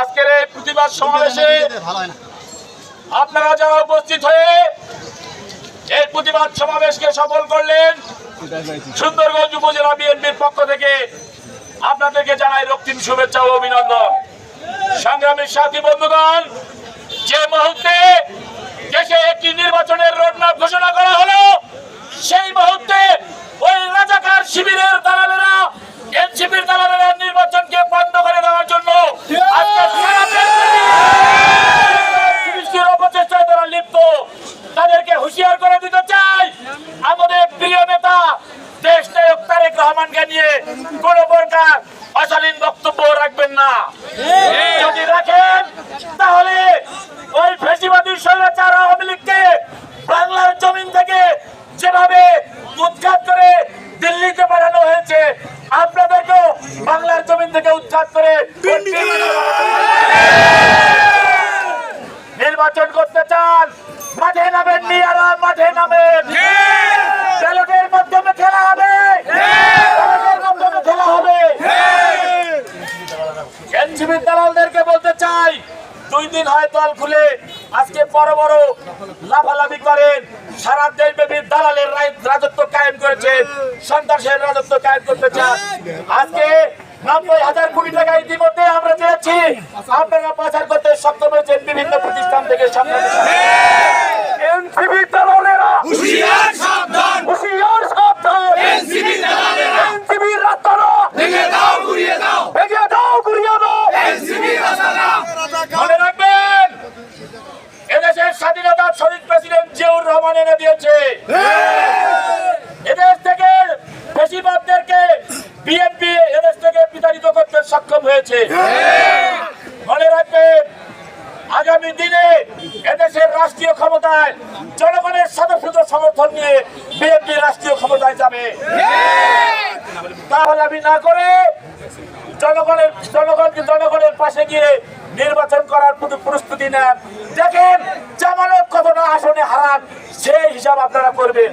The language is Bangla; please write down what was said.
আজকের এই প্রতিবাদ সমাবেশে আপনারা যারা উপস্থিত হয়ে এই প্রতিবাদ সমাবেশকে সফল করলেন, সুন্দরগঞ্জ উপজেলা বিএনপির পক্ষ থেকে আপনাদেরকে জানাই রক্তিম শুভেচ্ছা ও অভিনন্দন। সংগ্রামী সাথী বন্ধুগণ, যে মুহূর্তে দেশে একটি নির্বাচনের রোডম্যাপ ঘোষণা করা হলো সেই মুহূর্তে ওই রাজাকার শিবিরের দালালেরা এনসিপির দালালেরা নির্বাচনকে বন্ধ করে দেওয়ার জন্য আজকে সারা দেশব্যাপী সৃষ্টির অপচেষ্টায় তারা লিপ্ত তাদেরকে হুঁশিয়ার করে দিতে চাই। আমাদের প্রিয় নেতা দেশ নায়ক তারেক রহমানকে নিয়ে কোন প্রকার অশালীন বক্তব্য রাখবেন না। যদি রাখেন তাহলে ওই ফেসিবাদী স্বৈরাচার আওয়ামী লীগকে বাংলার জমিন থেকে যেভাবে উৎখাত করে দিল্লিতে পাঠানো হয়েছে আপনাদেরকেও বাংলার জমিন থেকে উৎখাত করে নির্বাচন চান মাঠে নামেন নিয়ারা মাঠে নামেন। ব্যালটের মাধ্যমে খেলা হবে। মাধ্যমে খেলা হবে। এনসিপি দালালদেরকে বলতে চাই দুই দিন হয় দল খুলে আজকে বড় বড় লাফালাফি করেন। সারা দেশব্যাপী দালালের রাজত্ব কায়েম করেছেন। সন্ত্রাসের রাজত্ব কায়েম করতে চান। আজকে নব্বই হাজার কোটি টাকা ইতিমধ্যে আমরা চেয়েছি। আপনারা পাচার করতে থেকে এনসিপি দালালেরা হুঁশিয়ার সাবধান হুঁশিয়ার সাবধান এনসিপি দালালেরা এনসিপি রাস্তারা ভেঙে দাও গুড়িয়ে দাও ভেঙে দাও গুড়িয়ে দাও এনসিপি রাস্তাটা মনে রাখবেন এদেশের স্বাধীনতা শহীদ প্রেসিডেন্ট জিয়াউর রহমান এনে দিয়েছে এদেশ থেকে বেশিরভাগদেরকে বিএনপি এদেশ থেকে বিতাড়িত করতে সক্ষম হয়েছে মনে রাখবেন আগামী দিনে এদেশের রাষ্ট্রীয় ক্ষমতায় জনগণের সদস্য সমর্থন নিয়ে বিএনপি রাষ্ট্রীয় ক্ষমতায় যাবে। তাহলে আমি না করে জনগণের, জনগণকে জনগণের পাশে গিয়ে নির্বাচন করার প্রস্তুতি নেন। দেখেন জামানত কতটা আসনে হারান, সেই হিসাব আপনারা করবেন।